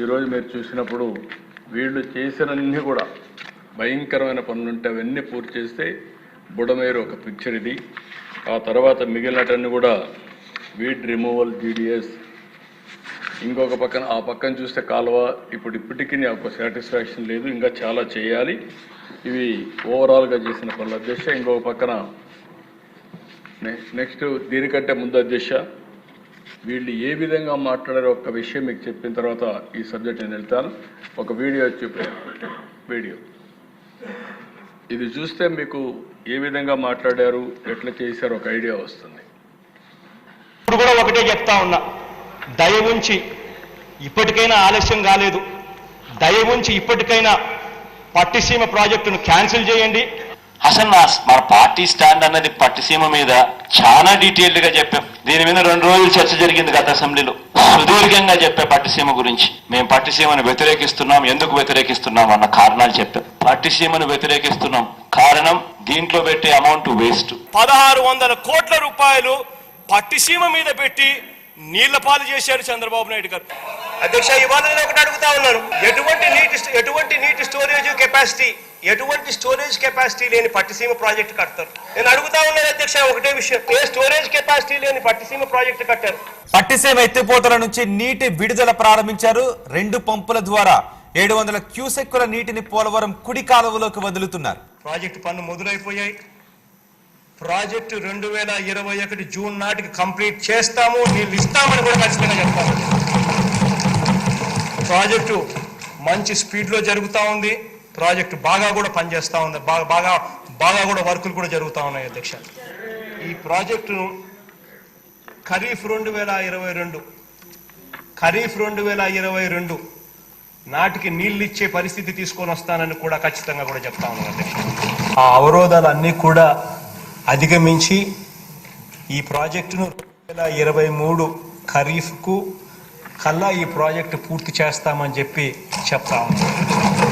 ఈరోజు మీరు చూసినప్పుడు వీళ్ళు చేసినన్ని కూడా భయంకరమైన పనులుంటే అవన్నీ పూర్తి చేస్తే బుడమేరు ఒక పిక్చర్ ఇది. ఆ తర్వాత మిగిలినటన్ని కూడా వీడ్ రిమూవల్ జీడిఎస్ ఇంకొక పక్కన ఆ పక్కన చూస్తే కాలువ ఇప్పుడు ఇప్పటికీ నాకు సాటిస్ఫాక్షన్ లేదు ఇంకా చాలా చేయాలి. ఇవి ఓవరాల్గా చేసిన పనులు. అధ్యక్ష ఇంకొక పక్కన నెక్స్ట్ దీనికంటే ముందు అధ్యక్ష వీళ్ళు ఏ విధంగా మాట్లాడారో ఒక విషయం మీకు చెప్పిన తర్వాత ఈ సబ్జెక్ట్ నేను వెళ్తాను. ఒక వీడియో చూపే వీడియో. ఇది చూస్తే మీకు ఏ విధంగా మాట్లాడారు ఎట్లా చేశారో ఒక ఐడియా వస్తుంది. ఇప్పుడు కూడా ఒకటే చెప్తా ఉన్నా. దయ ఉంచి ఇప్పటికైనా ఆలస్యం కాలేదు. దయ ఉంచి ఇప్పటికైనా పట్టిసీమ ప్రాజెక్టును క్యాన్సిల్ చేయండి. అసలు నా మన పార్టీ స్టాండ్ అన్నది పట్టిసీమ మీద చాలా డీటెయిల్డ్గా చెప్పాం. దీని మీద రెండు రోజులు చర్చ జరిగింది గత అసెంబ్లీలో. సుదీర్ఘంగా చెప్పే పట్టిసీమ గురించి. మేము పట్టిసీమను వ్యతిరేకిస్తున్నాం ఎందుకు వ్యతిరేకిస్తున్నాం అన్న కారణాలు చెప్పాం. పట్టిసీమను వ్యతిరేకిస్తున్నాం. కారణం దీంట్లో పెట్టే అమౌంట్ వేస్ట్. పదహారు వందల కోట్ల రూపాయలు పట్టిసీమ మీద పెట్టి నీళ్ళ పాలు చేశారు చంద్రబాబు నాయుడు గారు. అధ్యక్ష ఇవాళ ఒకటి అడుగుతా ఉన్నాను. ఎటువంటి నీటి ఎటువంటి నీటి స్టోరేజ్ కెపాసిటీ ఎటువంటి స్టోరేజ్ కెపాసిటీ లేని పట్టిసీమ ప్రాజెక్ట్ కడతారు. నేను అడుగుతా ఉన్నాను అధ్యక్ష ఒకటే విషయం. ఏ స్టోరేజ్ కెపాసిటీ లేని పట్టిసీమ ప్రాజెక్ట్ కట్టారు? పట్టిసీమ ఎత్తిపోతల నుంచి నీటి విడుదల ప్రారంభించారు. రెండు పంపుల ద్వారా ఏడు వందల క్యూసెక్కుల నీటిని పోలవరం కుడి కాలువలోకి వదులుతున్నారు. ప్రాజెక్టు పనులు మొదలైపోయాయి. ప్రాజెక్టు రెండు వేల ఇరవై ఒకటి జూన్ నాటికి కంప్లీట్ చేస్తాము. నీళ్ళు ఇస్తామని కూడా ఖచ్చితంగా చెప్తాము ప్రాజెక్టు మంచి స్పీడ్లో జరుగుతూ ఉంది. ప్రాజెక్టు బాగా కూడా పనిచేస్తూ ఉంది. బాగా బాగా బాగా కూడా వర్కులు కూడా జరుగుతూ ఉన్నాయి అధ్యక్ష. ఈ ప్రాజెక్టును ఖరీఫ్ రెండు వేల ఇరవై రెండు ఖరీఫ్ రెండు వేల ఇరవై రెండు నాటికి నీళ్ళు ఇచ్చే పరిస్థితి తీసుకొని వస్తానని కూడా ఖచ్చితంగా కూడా చెప్తా ఉన్నాను అధ్యక్ష. ఆ అవరోధాలన్నీ కూడా అధిగమించి ఈ ప్రాజెక్టును రెండు వేల ఇరవై మూడు ఖరీఫ్కు కల్లా ఈ ప్రాజెక్టు పూర్తి చేస్తామని చెప్పి చెప్తా ఉన్నాను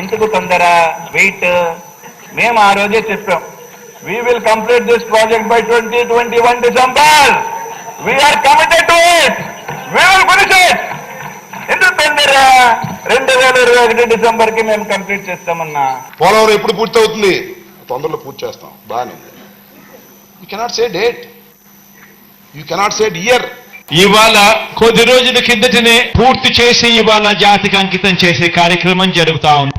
ఎందుకు తొందర? వెయిట్ మేము ఆ రోజే చెప్పాం. We will complete this project by twenty twenty one December we are committed to it we will finish it ఎందుకు తొందర? రెండు వేల ఇరవై ఒకటి డిసెంబర్కి మేము కంప్లీట్ చేస్తామన్నా. పోలవరం ఎప్పుడు పూర్తి అవుతుంది తొందరలో పూర్తి చేస్తాం. బాగానే you cannot say date you cannot say year ఇవాళ కొద్ది రోజుల కిందటనే పూర్తి చేసి ఇవాళ జాతికి అంకితం చేసే కార్యక్రమం జరుగుతా ఉంది.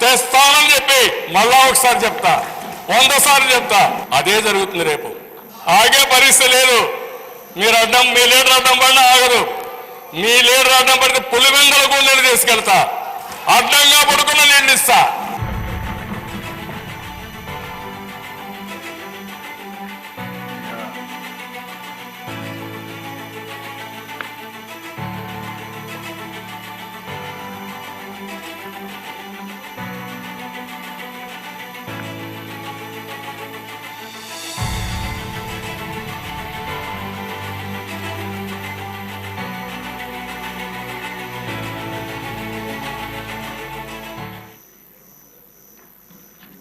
తెస్తానని చెప్పి మళ్ళా ఒకసారి చెప్తా. వంద సార్లు చెప్తా. అదే జరుగుతుంది రేపు. ఆగే పరిస్థితి లేదు. మీరు అడ్డం మీ లీడర్ అడ్డం పడినా ఆగదు. మీ లీడర్ అడ్డం పడితే పులివెందల గుండెలు తీసుకెళ్తా. అడ్డంగా పడుకున్న నీళ్ళు ఇస్తా.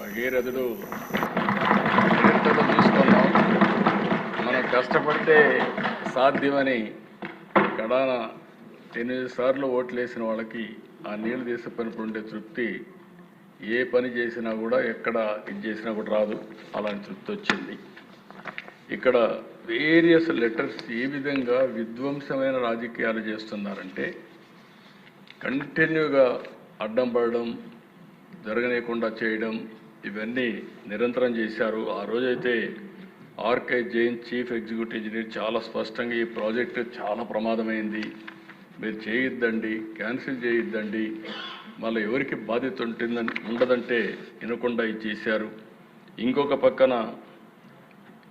భగీరథుడు. తీసుకున్నాం మనం కష్టపడితే సాధ్యమని కడాన ఎనిమిది సార్లు ఓట్లేసిన వాళ్ళకి ఆ నీళ్ళు తీసిపోయినప్పుడు ఉండే తృప్తి ఏ పని చేసినా కూడా ఎక్కడ ఇది చేసినా కూడా రాదు. అలాంటి తృప్తి వచ్చింది. ఇక్కడ వేరియస్ లెటర్స్ ఏ విధంగా విధ్వంసమైన రాజకీయాలు చేస్తున్నారంటే కంటిన్యూగా అడ్డం పడడం జరగనీయకుండా చేయడం ఇవన్నీ నిరంతరం చేశారు. ఆ రోజైతే RK Jain chief executive engineer చాలా స్పష్టంగా ఈ ప్రాజెక్టు చాలా ప్రమాదమైంది. మీరు చేయొద్దండి క్యాన్సిల్ చేయొద్దండి. మళ్ళీ ఎవరికి బాధ్యత ఉంటుందని ఉండదంటే వినకుండా ఇది చేశారు. ఇంకొక పక్కన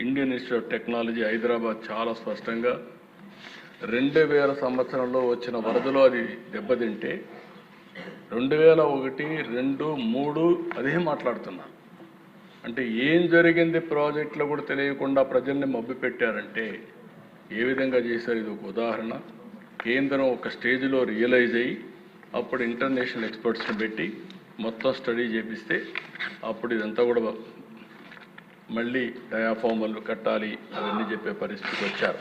Indian Institute of Technology Hyderabad చాలా స్పష్టంగా రెండు వేల సంవత్సరంలో వచ్చిన వరదలో అది దెబ్బతింటే రెండు వేల ఒకటి రెండు మూడు అదే మాట్లాడుతున్నా. అంటే ఏం జరిగింది ప్రాజెక్టులో కూడా తెలియకుండా ప్రజల్ని మబ్బు పెట్టారంటే ఏ విధంగా చేశారు? ఇది ఒక ఉదాహరణ. కేంద్రం ఒక స్టేజ్లో రియలైజ్ అయ్యి అప్పుడు ఇంటర్నేషనల్ ఎక్స్పర్ట్స్ని పెట్టి మొత్తం స్టడీ చేపిస్తే అప్పుడు ఇదంతా కూడా మళ్ళీ డయాఫామర్లు కట్టాలి అవన్నీ చెప్పే పరిస్థితికి వచ్చారు.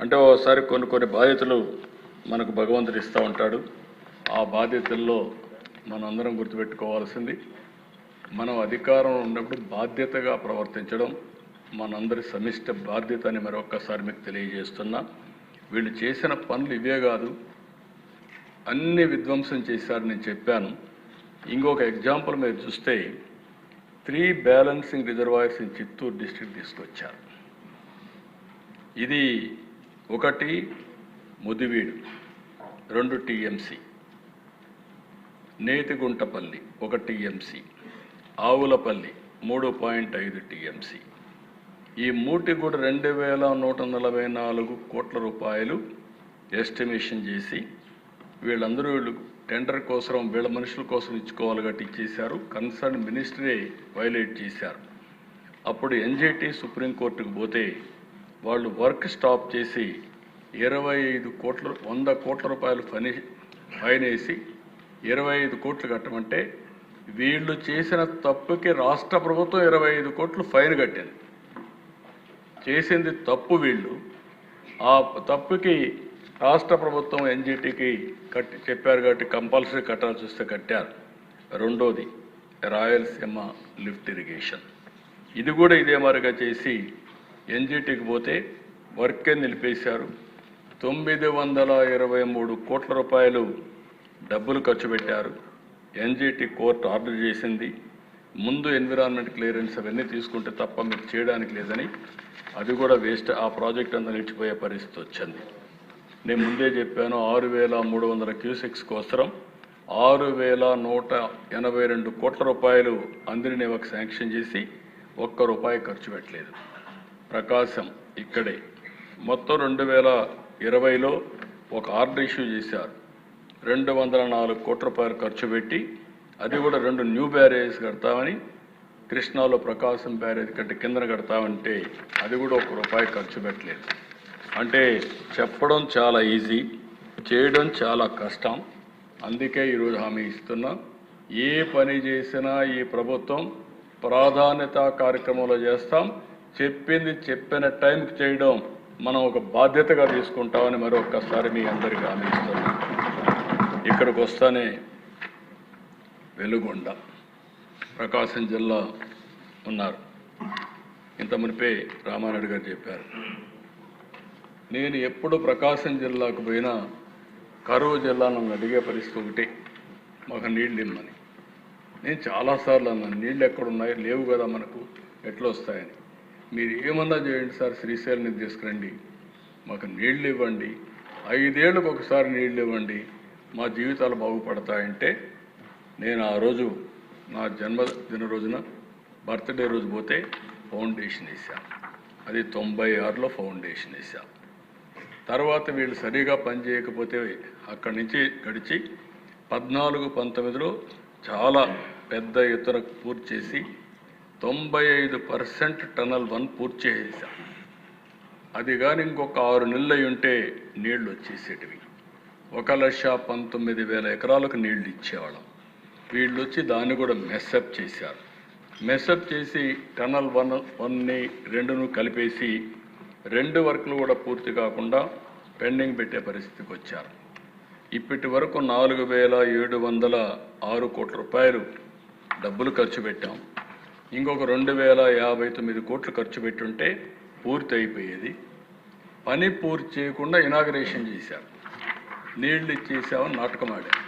అంటే ఒకసారి కొన్ని కొన్ని బాధ్యతలు మనకు భగవంతుడు ఇస్తూ ఉంటాడు. ఆ బాధ్యతల్లో మనందరం గుర్తుపెట్టుకోవాల్సింది. మనం అధికారంలో ఉన్నప్పుడు బాధ్యతగా ప్రవర్తించడం మనందరి సమిష్ట బాధ్యత అని మరొక్కసారి మీకు తెలియజేస్తున్నా. వీళ్ళు చేసిన పనులు ఇవే కాదు అన్ని విధ్వంసం చేశారు నేను చెప్పాను. ఇంకొక ఎగ్జాంపుల్ మీరు చూస్తే three balancing reservoirs in Chittoor district తీసుకొచ్చారు. ఇది ఒకటి ముదివీడు రెండు టీఎంసీ. నేతిగుంటపల్లి ఒక టీఎంసీ. ఆవులపల్లి మూడు పాయింట్ ఐదు టీఎంసీ. ఈ మూటి కూడా రెండు వేల నూట నలభై నాలుగు కోట్ల రూపాయలు ఎస్టిమేషన్ చేసి వీళ్ళందరూ వీళ్ళు టెండర్ కోసం వీళ్ళ మనుషుల కోసం ఇచ్చుకోవాలి గట్టి ఇచ్చేశారు కన్సర్న్ మినిస్టరే వైలేట్ చేశారు. అప్పుడు ఎన్జిటి సుప్రీంకోర్టుకు పోతే వాళ్ళు వర్క్ స్టాప్ చేసి ఇరవై ఐదు కోట్ల వంద కోట్ల రూపాయలు ఫని ఫైన్ వేసి ఇరవై ఐదు కోట్లు కట్టమంటే వీళ్ళు చేసిన తప్పుకి రాష్ట్ర ప్రభుత్వం ఇరవై ఐదు కోట్లు ఫైన్ కట్టింది. చేసింది తప్పు వీళ్ళు. ఆ తప్పుకి రాష్ట్ర ప్రభుత్వం ఎన్జిటికి కట్టి చెప్పారు కాబట్టి కంపల్సరీ కట్టాల్సి వస్తే కట్టారు. రెండోది రాయలసీమ లిఫ్ట్ ఇరిగేషన్. ఇది కూడా ఇదే మారిగా చేసి ఎన్జిటికి పోతే వర్కే నిలిపేశారు. తొమ్మిది వందల ఇరవై మూడు కోట్ల రూపాయలు డబ్బులు ఖర్చు పెట్టారు. ఎన్జిటి కోర్టు ఆర్డర్ చేసింది. ముందు ఎన్విరాన్మెంట్ క్లియరెన్స్ అవన్నీ తీసుకుంటే తప్ప మీకు చేయడానికి లేదని. అది కూడా వేస్ట్. ఆ ప్రాజెక్ట్ అంతా నిలిచిపోయే పరిస్థితి వచ్చింది. నేను ముందే చెప్పాను ఆరు వేల మూడు వందల క్యూసెక్స్ కోసరం. ఆరు వేల నూట ఎనభై రెండు కోట్ల రూపాయలు అందరినీ ఒక శాంక్షన్ చేసి ఒక్క రూపాయి ఖర్చు పెట్టలేదు. ప్రకాశం ఇక్కడే. మొత్తం రెండు వేల ఇరవైలో ఒక ఆర్డర్ ఇష్యూ చేశారు. రెండు వందల నాలుగు కోట్ల రూపాయలు ఖర్చు పెట్టి అది కూడా రెండు న్యూ బ్యారేజ్ కడతామని కృష్ణాలో ప్రకాశం బ్యారేజ్ కంటే కిందన కడతామంటే అది కూడా ఒక రూపాయి ఖర్చు పెట్టలేదు. అంటే చెప్పడం చాలా ఈజీ చేయడం చాలా కష్టం. అందుకే ఈరోజు హామీ ఇస్తున్నాం. ఏ పని చేసినా ఈ ప్రభుత్వం ప్రాధాన్యత కార్యక్రమంలో చేస్తాం. చెప్పింది చెప్పిన టైంకి చేయడం మనం ఒక బాధ్యతగా తీసుకుంటామని మరొక్కసారి మీ అందరికీ హామీ ఇస్తున్నాం. ఇక్కడికి వస్తానే వెలుగొండ ప్రకాశం జిల్లా ఉన్నారు. ఇంత మునిపే రామారెడ్డి గారు చెప్పారు. నేను ఎప్పుడు ప్రకాశం జిల్లాకు పోయినా కరువు జిల్లా నన్ను అడిగే పరిస్థితి ఒకటి మాకు నీళ్ళు ఇమ్మని. నేను చాలాసార్లు అన్నాను నీళ్ళు ఎక్కడున్నాయి? లేవు కదా మనకు ఎట్లా వస్తాయని మీరు ఏమన్నా చేయండి సార్ శ్రీశైలం నుంచి తీసుకురండి. మాకు నీళ్ళు ఇవ్వండి. ఐదేళ్ళకు ఒకసారి నీళ్ళు ఇవ్వండి. మా జీవితాలు బాగుపడతాయంటే నేను ఆ రోజు నా జన్మదిన రోజున బర్త్డే రోజు పోతే ఫౌండేషన్ వేసాం అది తొంభై ఆరులో ఫౌండేషన్ వేసాం తర్వాత వీళ్ళు సరిగా పనిచేయకపోతే అక్కడి నుంచి గడిచి పద్నాలుగు పంతొమ్మిదిలో చాలా పెద్ద ఎత్తున పూర్తి చేసి తొంభై ఐదు పర్సెంట్ టనల్ వన్ పూర్తి చేసేసాం. అది కానీ ఇంకొక ఆరు నెలలు అయి ఉంటే నీళ్ళు వచ్చేసేటివి. ఒక లక్ష పంతొమ్మిది వేల ఎకరాలకు నీళ్ళు ఇచ్చేవాళ్ళం. వీళ్ళు వచ్చి దాన్ని కూడా మెస్అప్ చేశారు. మెస్అప్ చేసి టనల్ వన్ వన్ని రెండును కలిపేసి రెండు వర్క్లు కూడా పూర్తి కాకుండా పెండింగ్ పెట్టే పరిస్థితికి వచ్చారు. ఇప్పటి వరకు నాలుగు వేల ఏడు వందల ఆరు కోట్ల రూపాయలు డబ్బులు ఖర్చు పెట్టాం. ఇంకొక రెండు వేల యాభై తొమ్మిది కోట్లు ఖర్చు పెట్టుంటే పూర్తి అయిపోయేది పని పూర్తి చేయకుండా ఇనాగరేషన్ చేశారు. నీళ్ళు ఇచ్చేసామని నాటకం ఆడారు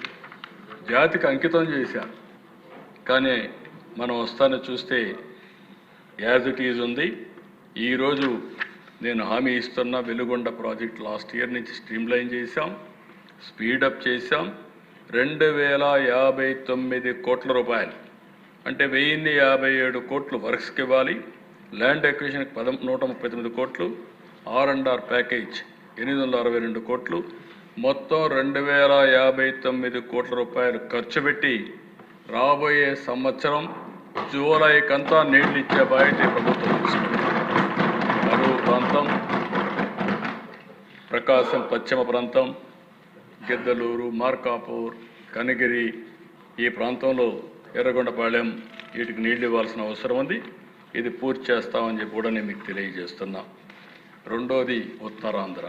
జాతికి అంకితం చేశారు కానీ మనం వస్తాను చూస్తే యాజ్ ఇట్ ఈజ్ ఉంది. ఈరోజు నేను హామీ ఇస్తున్న వెలుగొండ ప్రాజెక్ట్ లాస్ట్ ఇయర్ నుంచి స్ట్రీమ్లైన్ చేశాం స్పీడప్ చేశాం. రెండు వేల యాభై తొమ్మిది కోట్ల రూపాయలు. అంటే వెయ్యిన్ని యాభై ఏడు కోట్లు వర్క్స్కి ఇవ్వాలి. ల్యాండ్ ఎక్విజిషన్కి పదం నూట ముప్పై తొమ్మిది కోట్లు. ఆర్ అండ్ ఆర్ ప్యాకేజ్ ఎనిమిది వందల అరవై రెండు కోట్లు. మొత్తం రెండు వేల యాభై తొమ్మిది కోట్ల రూపాయలు ఖర్చు పెట్టి రాబోయే సంవత్సరం జూలైకంతా నీళ్ళు ఇచ్చే బాధ్యత ప్రభుత్వం తీసుకుంది. ప్రాంతం ప్రకాశం పశ్చిమ ప్రాంతం గిద్దలూరు మార్కాపూర్ కనగిరి ఈ ప్రాంతంలో ఎర్రగొండపాళెం వీటికి నీళ్ళు ఇవ్వాల్సిన అవసరం ఉంది. ఇది పూర్తి చేస్తామని చెప్పి కూడా నేను మీకు తెలియజేస్తున్నా. రెండోది ఉత్తరాంధ్ర.